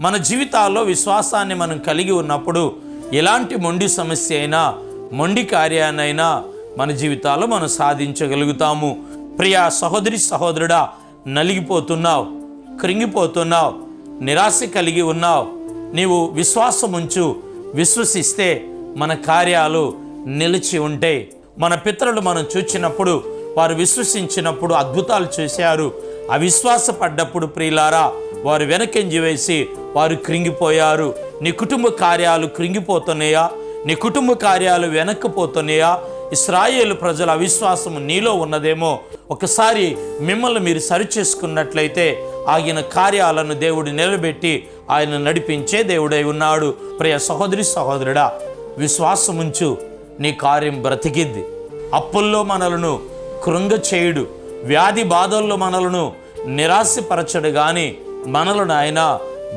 మన జీవితాల్లో విశ్వాసాన్ని మనం కలిగి ఉన్నప్పుడు ఎలాంటి మొండి సమస్య అయినా మొండి కార్యాన్నైనా మన జీవితాల్లో మనం సాధించగలుగుతాము. ప్రియా సహోదరి సహోదరుడా నలిగిపోతున్నావు కృంగిపోతున్నావు నిరాశ కలిగి ఉన్నావు. నీవు విశ్వాసం ఉంచు విశ్వసిస్తే మన కార్యాలు నిలిచి ఉంటే మన పితరులు మనం చూచినప్పుడు వారు విశ్వసించినప్పుడు అద్భుతాలు చూశారు. అవిశ్వాస పడ్డప్పుడు ప్రియులారా వారు వెనకంజి వేసి వారు కృంగిపోయారు. నీ కుటుంబ కార్యాలు కృంగిపోతున్నాయా? నీ కుటుంబ కార్యాలు వెనక్కిపోతున్నాయా ఇస్రాయేలు ప్రజల అవిశ్వాసము నీలో ఉన్నదేమో. ఒకసారి మిమ్మల్ని మీరు సరిచేసుకున్నట్లయితే ఆగిన కార్యాలను దేవుడు నిలబెట్టి ఆయన నడిపించే దేవుడై ఉన్నాడు. ప్రియ సహోదరి సహోదరుడా విశ్వాసముంచు నీ కార్యం బ్రతికిద్ది అప్పుల్లో మనలను కృంగ చేయుడు వ్యాధి బాధల్లో మనలను నిరాశపరచడు కానీ మనలను ఆయన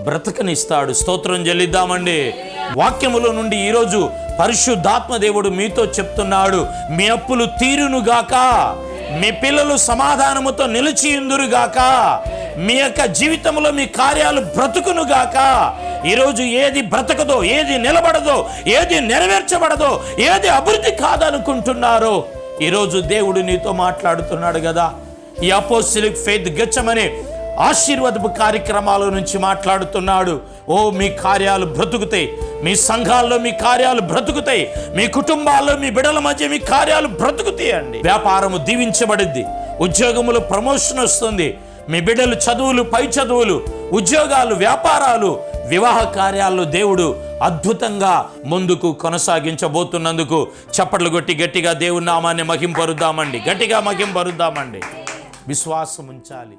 బ్రతకనిస్తాడు. స్తోత్రం చెల్లిద్దామండి. వాక్యములో నుండి ఈరోజు పరిశుద్ధాత్మ దేవుడు మీతో చెప్తున్నాడు. మీ అప్పులు తీరునుగాక మీ పిల్లలు సమాధానముతో నిలిచియుందురుగాక మీ యొక్క జీవితంలో మీ కార్యాలు బ్రతుకునుగాక ఈరోజు ఏది బ్రతకదో ఏది నిలబడదో ఏది నెరవేర్చబడదో ఏది అభివృద్ధి కాదనుకుంటున్నారో ఈరోజు దేవుడు నీతో మాట్లాడుతున్నాడు కదా ఈ అపోసిలిక్ ఫెయిత్ గచ్చమని ఆశీర్వదపు కార్యక్రమాల నుంచి మాట్లాడుతున్నాడు. ఓ మీ కార్యాలు బ్రతుకుతాయి. మీ సంఘాల్లో మీ కార్యాలు బ్రతుకుతాయి. మీ కుటుంబాల్లో మీ బిడల మధ్య మీ కార్యాలు బ్రతుకుతాయి అండి. వ్యాపారము దీవించబడింది. ఉద్యోగములు ప్రమోషన్ వస్తుంది. మీ బిడ్డలు చదువులు పై చదువులు ఉద్యోగాలు వ్యాపారాలు వివాహ కార్యాల్లో దేవుడు అద్భుతంగా ముందుకు కొనసాగించబోతున్నందుకు చప్పట్లు కొట్టి గట్టిగా దేవుని నామాన్ని మహింపరుద్దామండి. గట్టిగా మహింపరుద్దామండి. విశ్వాసం ఉంచాలి